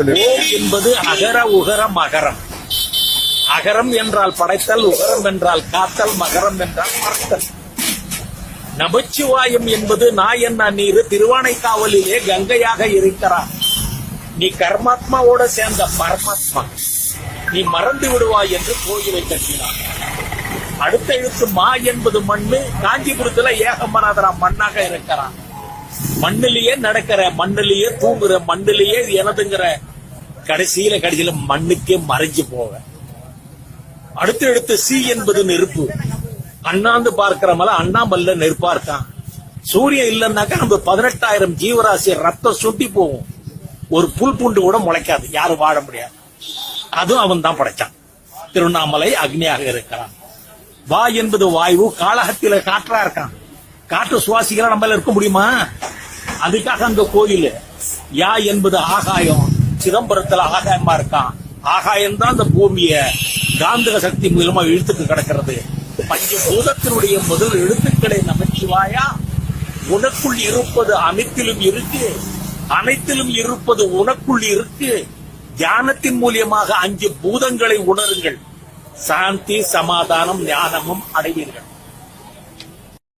என்பது அகர உகர மகரம். அகரம் என்றால் படைத்தல் உகரம் என்றால் காத்தல் மகரம் என்றால் மறத்தல். நமச்சிவாயம் என்பது நாய் என்ன நீரு திருவானைக்காவலிலே கங்கையாக இருக்கிறார் நீ கர்மாத்மாவோட சேர்ந்த பரமாத்மா. நீ மறந்து விடுவாய் என்று கோயிலை கட்டினார் அடுத்த எழுத்து மா என்பது மண்ணு. காஞ்சிபுரத்துல ஏகம்பநாதரா மண்ணாக இருக்கிறான். மண்ணிலேயே நடக்கிற மண்ணிலேயே தூங்குற மண்ணிலேயே எனதுங்கிற கடைசியில கடைசியில மண்ணுக்கே மறைஞ்சு போக அடுத்து எடுத்து சி என்பது நெருப்பு. அண்ணாந்து பார்க்கிற மலை அண்ணாமல்ல நெருப்பா இருக்கான். சூரியன் இல்லைன்னாக்கா நம்ம பதினெட்டாயிரம் ஜீவராசி ரத்தம் சுட்டி போகும். ஒரு புல் பூண்டு கூட முளைக்காது. யாரும் வாழ முடியாது. அதுவும் அவன் தான் படைச்சான். திருவண்ணாமலை அக்னியாக இருக்கிறான். வா என்பது வாயு காலகத்தில காற்றா இருக்கான். காற்று சுவாசிக்கிறா நம்மளால இருக்க முடியுமா? அதுக்காக அந்த கோயில் யா என்பது ஆகாயம். சிதம்பரத்துல ஆகாயமா இருக்கான். ஆகாயம் தான் அந்த பூமிய காந்தக சக்தி மூலமா எழுத்துக்கு கிடக்கிறது. பஞ்ச பூதத்தினுடைய முதல் எழுத்துக்களை நமச்சிவாயா? உனக்குள் இருப்பது அனைத்திலும் இருக்கு. அனைத்திலும் இருப்பது உனக்குள் இருக்கு. தியானத்தின் மூலியமாக அஞ்சு பூதங்களை உணருங்கள். சாந்தி சமாதானம் ஞானமும் அடைவீர்கள்.